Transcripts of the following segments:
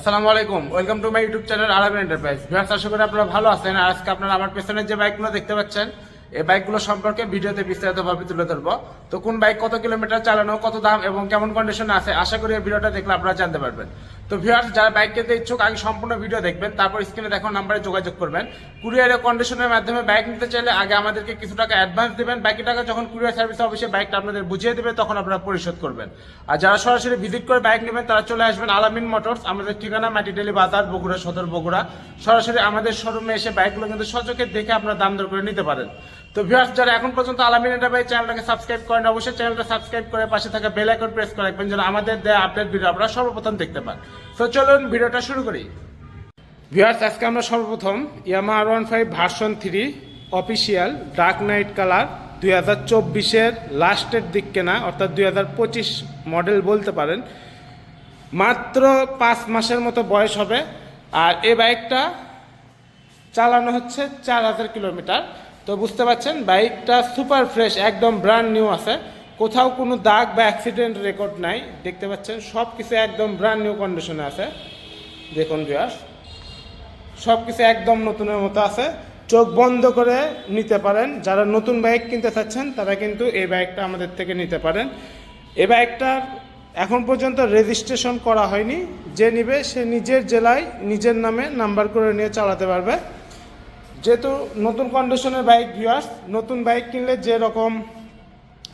আসসালামু আলাইকুম welcome to my YouTube channel Aram Enterprise viewers আশা করি আপনারা ভালো আছেন। আর আজকে আপনারা আমার পেছনে যে বাইকগুলো দেখতে পাচ্ছেন, এই বাইকগুলো সম্পর্কে ভিডিওতে বিস্তারিতভাবে তুলে ধরবো। তো কোন বাইক কত কিলোমিটার চালানো, কত দাম এবং কেমন কন্ডিশনে আছে, আশা করি এই ভিডিওটা দেখলে আপনারা জানতে পারবেন। তো ভিউয়ার্স যারা বাইক কিনতে ইচ্ছুক, আগে সম্পূর্ণ ভিডিও দেখবেন, তারপর স্ক্রিনে দেখো নাম্বারে যোগাযোগ করবেন। কুরিয়ারের কন্ডিশনের মাধ্যমে বাইক নিতে চাইলে আগে আমাদেরকে কিছু টাকা অ্যাডভান্স দেবেন। বাকি টাকা যখন কুরিয়ার সার্ভিস অফিসে বাইকটা আপনাদের বুঝিয়ে দেবে, তখন আপনারা পরিশোধ করবেন। আর যারা সরাসরি ভিজিট করে বাইক নেবেন, তারা চলে আসবেন আলামিন মোটরস, আমাদের ঠিকানা মাটিডেলি বাজার, বগুড়া, সদর, বগুড়া। সরাসরি আমাদের শোরুমে এসে বাইকগুলো কিন্তু সচকে দেখে আপনারা দাম দর করে নিতে পারেন। তো ভিউয়ার্স যারা এখন পর্যন্ত আলামিন এন্টারপ্রাইজ চ্যানেলটাকে সাবস্ক্রাইব করেন অবশ্যই চ্যানেলটা সাবস্ক্রাইব করে পাশে থাকা বেল আইকন প্রেস করে রাখবেন যেন আমাদের দেয়া আপডেট ভিডিও আপনারা সর্বপ্রথম দেখতে পান। তো চলুন ভিডিওটা শুরু করি। ভিউয়ার্স আজকে আমরা সর্বপ্রথম Yamaha R one five version three official dark knight colour দুই হাজার চব্বিশের লাস্টের দিক কেনা, অর্থাৎ দুই হাজার পঁচিশ মডেল বলতে পারেন। মাত্র পাঁচ মাসের মতো বয়স হবে আর এই বাইকটা চালানো হচ্ছে চার হাজার কিলোমিটার। তো বুঝতে পারছেন? বাইকটা সুপার ফ্রেশ, একদম ব্র্যান্ড নিউ আছে। কোথাও কোনো দাগ বা অ্যাক্সিডেন্ট রেকর্ড নাই। দেখতে পাচ্ছেন সব কিছু একদম ব্র্যান্ড নিউ কন্ডিশনে আছে। দেখুন বিয়াস সব কিছু একদম নতুনের মতো আছে। চোখ বন্ধ করে নিতে পারেন। যারা নতুন বাইক কিনতে চাচ্ছেন, তারা কিন্তু এই বাইকটা আমাদের থেকে নিতে পারেন। এই বাইকটার এখন পর্যন্ত রেজিস্ট্রেশন করা হয়নি। যে নিবে, সে নিজের জেলায়, নিজের নামে নাম্বার করে নিয়ে চালাতে পারবে। যেহেতু নতুন কন্ডিশনের বাইক ভিউয়ার্স নতুন বাইক কিনলে যে রকম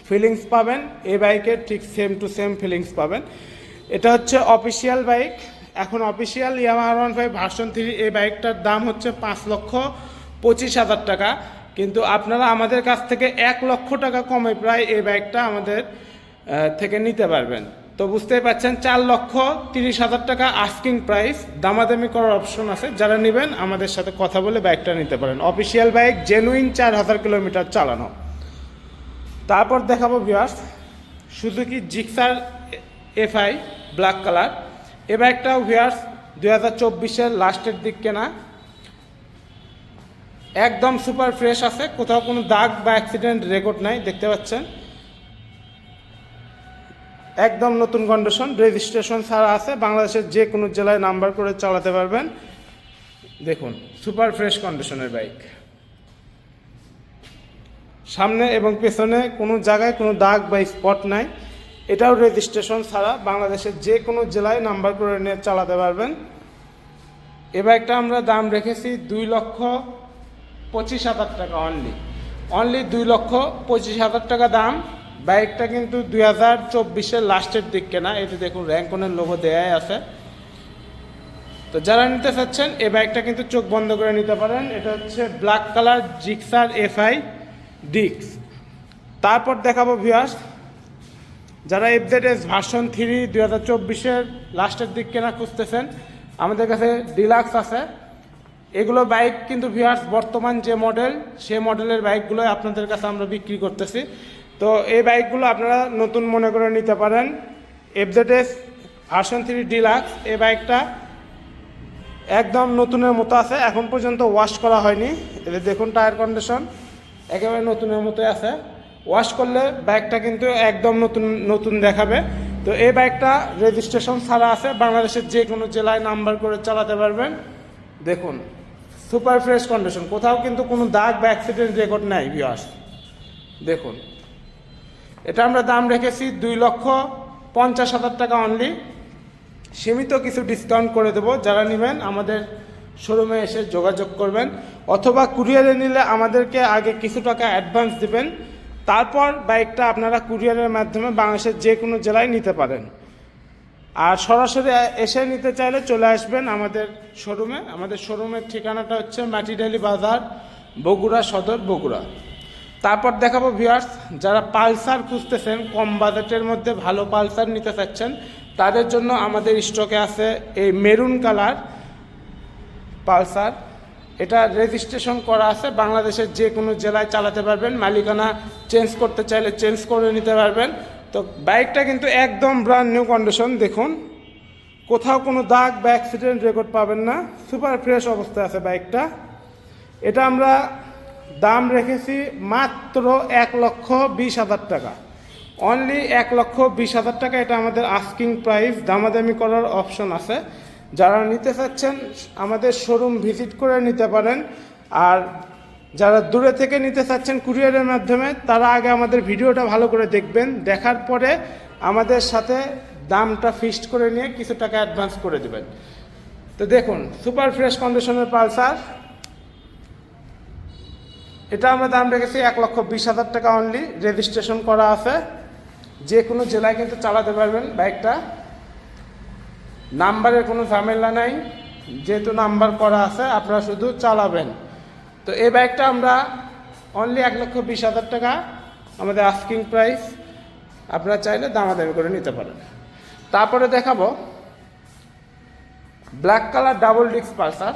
ফিলিংস পাবেন, এই বাইকের ঠিক সেম টু সেম ফিলিংস পাবেন। এটা হচ্ছে অফিসিয়াল বাইক এখন official Yamaha one five version three এই বাইকটার দাম হচ্ছে পাঁচ লক্ষ পঁচিশ হাজার টাকা। কিন্তু আপনারা আমাদের কাছ থেকে এক লক্ষ টাকা কমে প্রায় এই বাইকটা আমাদের থেকে নিতে পারবেন। তো বুঝতেই পারছেন চার লক্ষ তিরিশ হাজার টাকা আস্কিং প্রাইস দামাদামি করার অপশন আছে। যারা নেবেন, আমাদের সাথে কথা বলে বাইকটা নিতে পারেন। অফিসিয়াল বাইক জেনুইন চার হাজার কিলোমিটার চালানো। তারপর দেখাবো viewers Suzuki Gixxer FI black colour এ বাইকটাও ভিউয়ার্স দুই হাজার চব্বিশের লাস্টের দিক কেনা। একদম সুপার ফ্রেশ আছে। কোথাও কোনো দাগ বা অ্যাক্সিডেন্ট রেকর্ড নাই, দেখতে পাচ্ছেন। একদম নতুন কন্ডিশন রেজিস্ট্রেশন ছাড়া আছে, বাংলাদেশের যে কোনো জেলায় নাম্বার করে চালাতে পারবেন। দেখুন সুপার ফ্রেশ কন্ডিশনের বাইক সামনে এবং পেছনে কোনো জায়গায় কোনো দাগ বা স্পট নাই। এটাও রেজিস্ট্রেশন ছাড়া বাংলাদেশের যে কোনো জেলায় নাম্বার করে নিয়ে চালাতে পারবেন। এ বাইকটা আমরা দাম রেখেছি দুই লক্ষ পঁচিশ হাজার টাকা অনলি অনলি দুই লক্ষ পঁচিশ হাজার টাকা দাম। বাইকটা কিন্তু দুই হাজার চব্বিশের লাস্টের দিক কেনা। এতে দেখুন র্যাঙ্কনের লোগো দেয়াই আছে। তো যারা নিতে চাচ্ছেন, এই বাইকটা কিন্তু চোখ বন্ধ করে নিতে পারেন। এটা হচ্ছে ব্ল্যাক কালার জিক্সার এফআই ডিক্স। তারপর দেখাবো ভিউয়ার্স যারা এফজেডএস ভার্সন থ্রি দুই হাজার চব্বিশের লাস্টের দিক কেনা খুঁজতেছেন, আমাদের কাছে ডিলাক্স আছে। এগুলো বাইক কিন্তু ভিউয়ার্স বর্তমান যে মডেল সে মডেলের বাইকগুলো আপনাদের কাছে আমরা বিক্রি করতেছি। তো এই বাইকগুলো আপনারা নতুন মনে করে নিতে পারেন। এফজেডএস ভার্সন থ্রি ডিলাক্স এই বাইকটা একদম নতুনের মতো আছে, এখন পর্যন্ত ওয়াশ করা হয়নি। এদের দেখুন টায়ার কন্ডিশন একেবারে নতুনের মতো আছে। ওয়াশ করলে বাইকটা কিন্তু একদম নতুন নতুন দেখাবে। তো এই বাইকটা রেজিস্ট্রেশন ছাড়া আছে, বাংলাদেশের যে কোনো জেলায় নাম্বার করে চালাতে পারবেন। দেখুন সুপার ফ্রেশ কন্ডিশন কোথাও কিন্তু কোনো দাগ বা অ্যাক্সিডেন্ট রেকর্ড নাই বিয়াস দেখুন এটা আমরা দাম রেখেছি দুই লক্ষ পঞ্চাশ হাজার টাকা অনলি সীমিত কিছু ডিসকাউন্ট করে দেবো। যারা নেবেন, আমাদের শোরুমে এসে যোগাযোগ করবেন। অথবা কুরিয়ারে নিলে আমাদেরকে আগে কিছু টাকা অ্যাডভান্স দেবেন। তারপর বাইকটা আপনারা কুরিয়ারের মাধ্যমে বাংলাদেশের যে কোনো জেলায় নিতে পারেন। আর সরাসরি এসে নিতে চাইলে চলে আসবেন আমাদের শোরুমে আমাদের শোরুমের ঠিকানাটা হচ্ছে মাটিডালি বাজার, বগুড়া সদর, বগুড়া। তারপর দেখাবো ভিউয়ার্স যারা পালসার খুঁজতেছেন, কম বাজেটের মধ্যে ভালো পালসার নিতে চাচ্ছেন, তাদের জন্য আমাদের স্টকে আছে এই মেরুন কালার পালসার। এটা রেজিস্ট্রেশন করা আছে, বাংলাদেশের যে কোনো জেলায় চালাতে পারবেন, মালিকানা চেঞ্জ করতে চাইলে চেঞ্জ করে নিতে পারবেন। তো বাইকটা কিন্তু একদম ব্র্যান্ড নিউ কন্ডিশন দেখুন। কোথাও কোনো দাগ বা অ্যাক্সিডেন্ট রেকর্ড পাবেন না সুপার ফ্রেশ অবস্থায় আছে বাইকটা। এটা আমরা দাম রেখেছি মাত্র এক লক্ষ বিশ হাজার টাকা। অনলি এক লক্ষ বিশ হাজার টাকা এটা আমাদের আস্কিং প্রাইস দামাদামি করার অপশন আছে। যারা নিতে চাচ্ছেন, আমাদের শোরুম ভিজিট করে নিতে পারেন। আর যারা দূরে থেকে নিতে চাচ্ছেন কুরিয়ারের মাধ্যমে, তারা আগে আমাদের ভিডিওটা ভালো করে দেখবেন। দেখার পরে আমাদের সাথে দামটা ফিক্সড করে নিয়ে কিছু টাকা অ্যাডভান্স করে দেবেন। তো দেখুন সুপার ফ্রেশ কন্ডিশনের পালসার। এটা আমরা দাম রেখেছি এক লক্ষ বিশ হাজার টাকা অনলি রেজিস্ট্রেশন করা আছে। যে কোনো জেলায় কিন্তু চালাতে পারবেন বাইকটা। নাম্বারের কোনো ঝামেলা নাই, যেহেতু নাম্বার করা আছে, আপনারা শুধু চালাবেন। তো এই বাইকটা আমরা অনলি এক লক্ষ বিশ হাজার টাকা, আমাদের আস্কিং প্রাইস আপনারা চাইলে দামাদামি করে নিতে পারেন। তারপরে দেখাবো black colour double disc Pulsar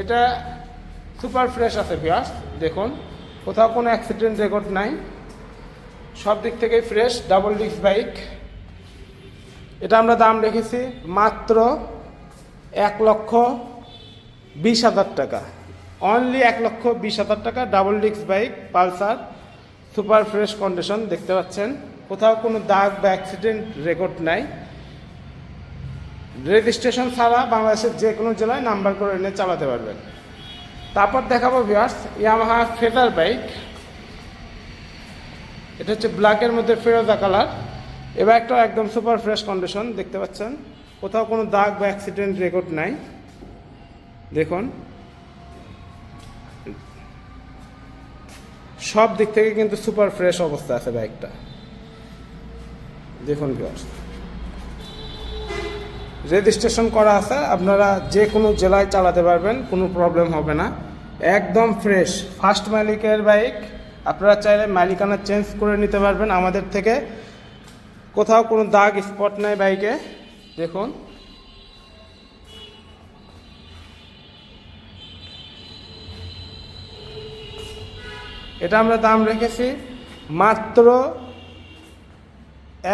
এটা সুপার ফ্রেশ আছে ভিয়াস দেখুন। কোথাও কোনো অ্যাক্সিডেন্ট রেকর্ড নাই। সব দিক থেকেই ফ্রেশ ডাবল ডিস্ক বাইক এটা আমরা দাম রেখেছি মাত্র এক লক্ষ বিশ হাজার টাকা। অনলি এক লক্ষ বিশ হাজার টাকা double disc bike Pulsar, super fresh condition দেখতে পাচ্ছেন। কোথাও কোনো দাগ বা অ্যাক্সিডেন্ট রেকর্ড নাই। রেজিস্ট্রেশন ছাড়া বাংলাদেশের যে কোনো জেলায় নাম্বার করে এনে চালাতে পারবেন। তারপর দেখাবো ভিউয়ার্স ইয়ামাহা ফেদার বাইক এটা হচ্ছে ব্ল্যাকের মধ্যে ফেরোজা কালার এবার একটা একদম সুপার ফ্রেশ কন্ডিশন দেখতে পাচ্ছেন? কোথাও কোনো দাগ বা অ্যাক্সিডেন্ট রেকর্ড নাই। দেখুন। সব দিক থেকে কিন্তু সুপার ফ্রেশ অবস্থা আছে বাইকটা দেখুন ভিউয়ার্স রেজিস্ট্রেশন করা আছে, আপনারা যে কোনো জেলায় চালাতে পারবেন, কোনো প্রবলেম হবে না। একদম ফ্রেশ, ফার্স্ট মালিকের বাইক, আপনারা চাইলে মালিকানা চেঞ্জ করে নিতে পারবেন আমাদের থেকে। কোথাও কোনো দাগ স্পট নাই বাইকে, দেখুন। এটা আমরা দাম রেখেছি মাত্র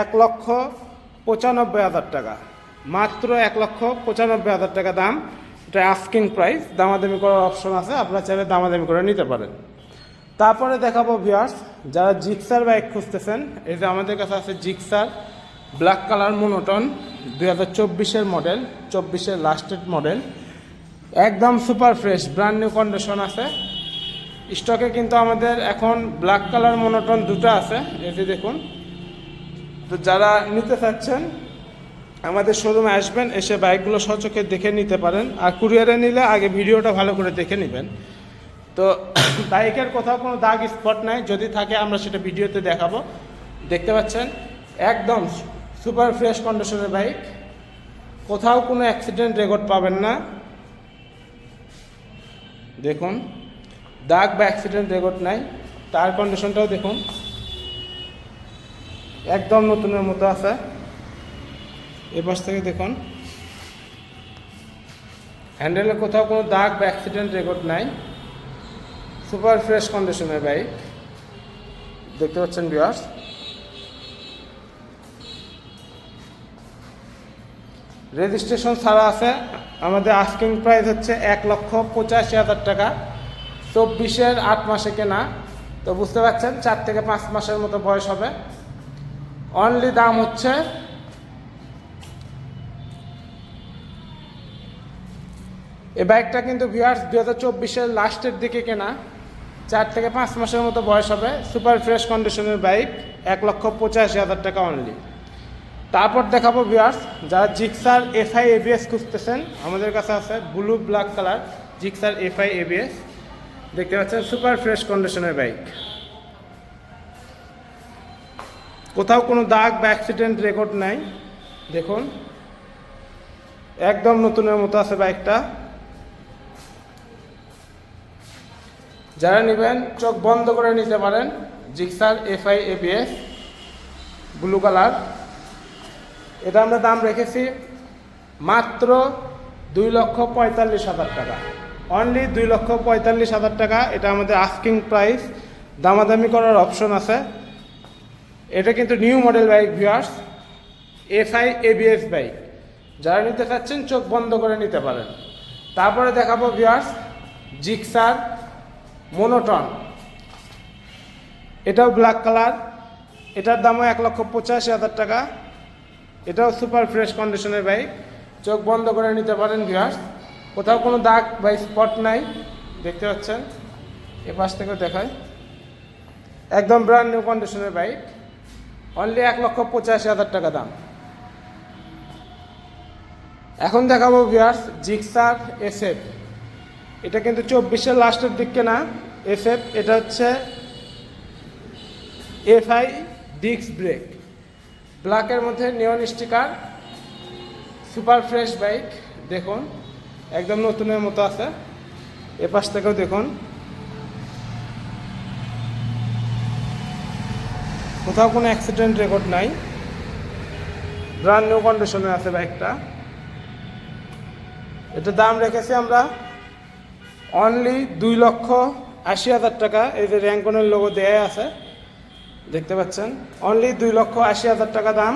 এক লক্ষ পঁচানব্বই হাজার টাকা। মাত্র এক লক্ষ পঁচানব্বই হাজার টাকা দাম। এটা আস্কিং প্রাইস দামাদামি করার অপশন আছে, আপনারা চাইলে দামাদামি করে নিতে পারেন। তারপরে দেখাবো ভিউয়ার্স যারা জিক্সার বাইক খুঁজতেছেন, এই যে আমাদের কাছে আছে জিক্সার ব্ল্যাক কালার মোনোটন দুই হাজার চব্বিশের মডেল চব্বিশের লাস্টেড মডেল একদম super fresh brand new condition আছে। স্টকে কিন্তু আমাদের এখন ব্ল্যাক কালার মোনোটন দুটো আছে, এই যে দেখুন। তো যারা নিতে চাচ্ছেন আমাদের শোরুমে আসবেন, এসে বাইকগুলো সচক্ষে দেখে নিতে পারেন আর কুরিয়ারে নিলে আগে ভিডিওটা ভালো করে দেখে নেবেন। তো বাইকের কোথাও কোনো দাগ স্পট নাই, যদি থাকে আমরা সেটা ভিডিওতে দেখাবো। দেখতে পাচ্ছেন? একদম সুপার ফ্রেশ কন্ডিশনের বাইক কোথাও কোনো অ্যাক্সিডেন্ট রেকর্ড পাবেন না। দেখুন, দাগ বা অ্যাক্সিডেন্ট রেকর্ড নাই। টায়ার কন্ডিশনটাও দেখুন। একদম নতুনের মতো আছে। এ পাশ থেকে দেখুন। হ্যান্ডেলে কোথাও কোনো দাগ বা অ্যাক্সিডেন্ট রেকর্ড নাই। সুপার ফ্রেশ কন্ডিশনের বাইক দেখতে পাচ্ছেন বিয়ার্স রেজিস্ট্রেশন ছাড়া আছে। আমাদের আস্কিং প্রাইস হচ্ছে এক লক্ষ পঁচাশি হাজার টাকা। চব্বিশের আট মাসে কেনা। তো বুঝতে পারছেন, চার থেকে পাঁচ মাসের মতো বয়স হবে। অনলি দাম হচ্ছে এই বাইকটা কিন্তু ভিউয়ার্স দু হাজার চব্বিশের লাস্টের দিকে কেনা। চার থেকে পাঁচ মাসের মতো বয়স হবে। সুপার ফ্রেশ কন্ডিশনের বাইক এক লক্ষ পঁচাশি হাজার টাকা অনলি তারপর দেখাবো ভিউয়ার্স যারা জিক্সার এফআই এবিএস খুঁজতেছেন, আমাদের কাছে আছে blue black colour Gixxer FI ABS দেখতে পাচ্ছেন সুপার ফ্রেশ কন্ডিশনের বাইক কোথাও কোনো দাগ বা অ্যাক্সিডেন্ট রেকর্ড নাই। দেখুন, একদম নতুনের মতো আছে বাইকটা যারা নেবেন, চোখ বন্ধ করে নিতে পারেন। Gixxer, FI ABS blue colour. এটা আমরা দাম রেখেছি মাত্র দুই লক্ষ পঁয়তাল্লিশ হাজার টাকা। অনলি দুই লক্ষ পঁয়তাল্লিশ হাজার টাকা, এটা আমাদের আস্কিং প্রাইস দামাদামি করার অপশন আছে। এটা কিন্তু new model bike viewers FI ABS bike যারা নিতে চাচ্ছেন, চোখ বন্ধ করে নিতে পারেন। তারপরে দেখাবো ভিউয়ার্স জিক্সার মোনোটন। এটাও ব্ল্যাক কালার। এটার দামও এক লক্ষ পঁচাশি হাজার টাকা। এটাও সুপার ফ্রেশ কন্ডিশনের বাইক। চোখ বন্ধ করে নিতে পারেন ভিউয়ার্স। কোথাও কোনো দাগ বা স্পট নাই, দেখতে পাচ্ছেন? এ পাশ থেকে দেখায় একদম ব্র্যান্ড নিউ কন্ডিশনের বাইক। অনলি এক লক্ষ পঁচাশি হাজার টাকা দাম। এখন দেখাবো ভিউয়ার্স জিক্সার এসএফ এটা কিন্তু চব্বিশের লাস্টের দিক কেনা। এসএফ এটা হচ্ছে এফআই ডিক্স ব্রেক। ব্ল্যাকের মধ্যে neon sticker super fresh bike দেখুন, একদম নতুনের মতো আছে। এ পাশ থেকেও দেখুন। কোথাও কোনো অ্যাক্সিডেন্ট রেকর্ড নাই। ব্রান্ড নিউ কন্ডিশনে আছে বাইকটা এটা দাম রেখেছি আমরা অনলি দুই লক্ষ আশি হাজার টাকা এই যে র্যাঙ্কনের লোগো দেয়া আছে, দেখতে পাচ্ছেন? অনলি দুই লক্ষ আশি হাজার টাকা দাম।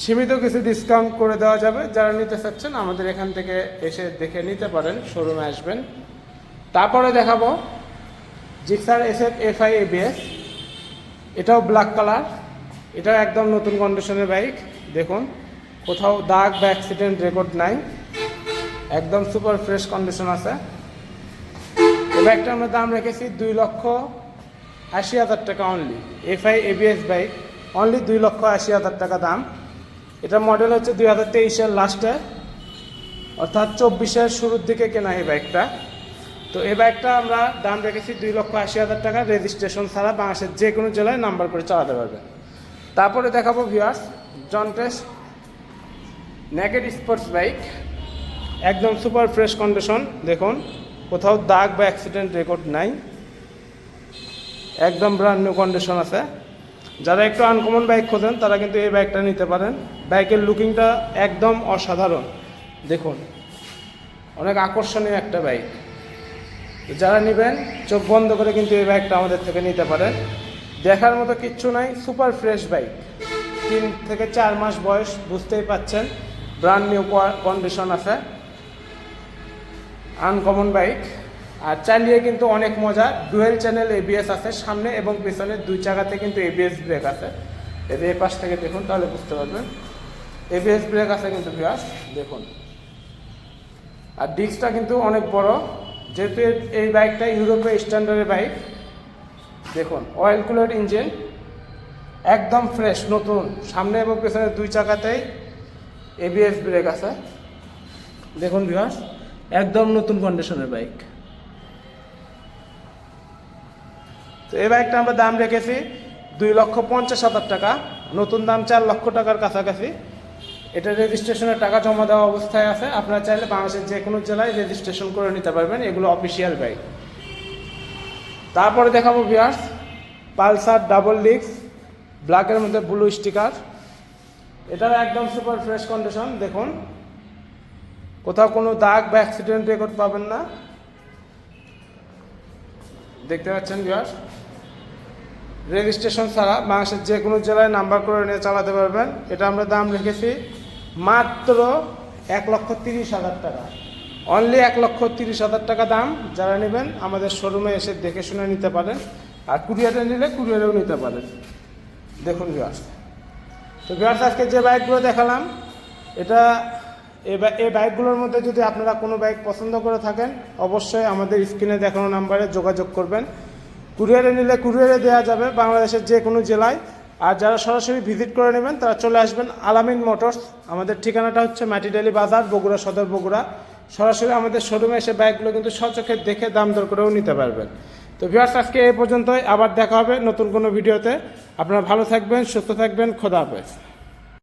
সীমিত কিছু ডিসকাউন্ট করে দেওয়া যাবে। যারা নিতে চাচ্ছেন, আমাদের এখান থেকে এসে দেখে নিতে পারেন শোরুমে আসবেন। তারপরে দেখাবো Gixxer S F F I ABS. এটাও ব্ল্যাক কালার এটাও একদম নতুন কন্ডিশনের বাইক দেখুন, কোথাও দাগ বা অ্যাক্সিডেন্ট রেকর্ড নাই। একদম সুপার ফ্রেশ কন্ডিশন আছে। এই বাইকটা আমরা দাম রেখেছি দুই লক্ষ আশি হাজার টাকা only FI ABS bike only দুই লক্ষ আশি হাজার টাকা দাম। এটা মডেল হচ্ছে দুই হাজার তেইশের লাস্টে অর্থাৎ চব্বিশের শুরুর দিকে কেনা এই বাইকটা তো এই বাইকটা আমরা দাম রেখেছি দুই লক্ষ আশি হাজার টাকা রেজিস্ট্রেশন ছাড়া বাংলাদেশের যে কোনো জেলায় নাম্বার করে চালাতে পারবে। তারপরে দেখাবো viewers Zontes naked sports bike একদম সুপার ফ্রেশ কন্ডিশন, দেখুন, কোথাও দাগ বা অ্যাক্সিডেন্ট রেকর্ড নাই। একদম ব্র্যান্ড নিউ কন্ডিশন আছে। যারা একটু আনকমন বাইক খোঁজেন, তারা কিন্তু এই বাইকটা নিতে পারেন। বাইকের লুকিংটা একদম অসাধারণ। দেখুন, অনেক আকর্ষণীয় একটা বাইক যারা নেবেন, চোখ বন্ধ করে কিন্তু এই বাইকটা আমাদের থেকে নিতে পারেন। দেখার মতো কিচ্ছু নাই, সুপার ফ্রেশ বাইক তিন থেকে চার মাস বয়স, বুঝতেই পাচ্ছেন ব্র্যান্ড নিউ কন্ডিশন আছে। Uncommon bike. আর চালিয়ে কিন্তু অনেক মজা। ডুয়েল চ্যানেল এবিএস আছে সামনে এবং পেছনে দুই চাকাতে কিন্তু এবিএস ব্রেক আছে। এদের এই পাশ থেকে দেখুন, তাহলে বুঝতে পারবেন। এবিএস ব্রেক আছে কিন্তু বিয়াস দেখুন। আর ডিস্কটা কিন্তু অনেক বড়। যেহেতু এর- এই বাইকটা ইউরোপের স্ট্যান্ডার্ডের বাইক, দেখুন অয়েল কুলার ইঞ্জিন একদম ফ্রেশ নতুন। সামনে এবং পেছনে দুই চাকাতেই এবিএস ব্রেক আছে। দেখুন বিহাস একদম নতুন কন্ডিশনের বাইক তো এই বাইকটা আমরা দাম রেখেছি দুই লক্ষ পঞ্চাশ হাজার টাকা। নতুন দাম চার লক্ষ টাকার কাছাকাছি। এটা রেজিস্ট্রেশনের টাকা জমা দেওয়া অবস্থায় আছে। আপনারা চাইলে বাংলাদেশের যে কোনো জেলায় রেজিস্ট্রেশন করে নিতে পারবেন। এগুলো অফিসিয়াল বাইক তারপরে দেখাবো ভিয়ার্স পালসার ডাবল ডিক্স ব্ল্যাকের মধ্যে ব্লু স্টিকার এটার একদম সুপার ফ্রেশ কন্ডিশন দেখুন। কোথাও কোনো দাগ বা অ্যাক্সিডেন্ট রেকর্ড পাবেন না। দেখতে পাচ্ছেন ভিউয়ার্স রেজিস্ট্রেশন ছাড়া বাংলাদেশের যে কোনো জেলায় নাম্বার করে নিয়ে চালাতে পারবেন। এটা আমরা দাম রেখেছি মাত্র এক লক্ষ তিরিশ হাজার টাকা। অনলি এক লক্ষ তিরিশ হাজার টাকা দাম যারা নেবেন আমাদের শোরুমে এসে দেখে শুনে নিতে পারেন। আর কুরিয়ারে নিলে কুরিয়ারেও নিতে পারেন। দেখুন ভিউয়ার্স তো ভিউয়ার্স আজকে যে বাইকগুলো দেখালাম, এটা এই বাইকগুলোর মধ্যে যদি আপনারা কোনো বাইক পছন্দ করে থাকেন, অবশ্যই আমাদের স্ক্রিনে দেখানো নাম্বারে যোগাযোগ করবেন। কুরিয়ারে নিলে কুরিয়ারে দেওয়া যাবে বাংলাদেশের যে কোনো জেলায়। আর যারা সরাসরি ভিজিট করে নেবেন, তারা চলে আসবেন আলামিন মোটরস। আমাদের ঠিকানাটা হচ্ছে মাটিডালি বাজার, বগুড়া সদর বগুড়া। সরাসরি আমাদের শোরুমে এসে বাইকগুলো কিন্তু সচক্ষে দেখে দাম দর করেও নিতে পারবেন। তো ভিউয়ার্স, আজকে এই পর্যন্তই। আবার দেখা হবে নতুন কোনো ভিডিওতে। আপনারা ভালো থাকবেন, সুস্থ থাকবেন। খোদা হাফেজ।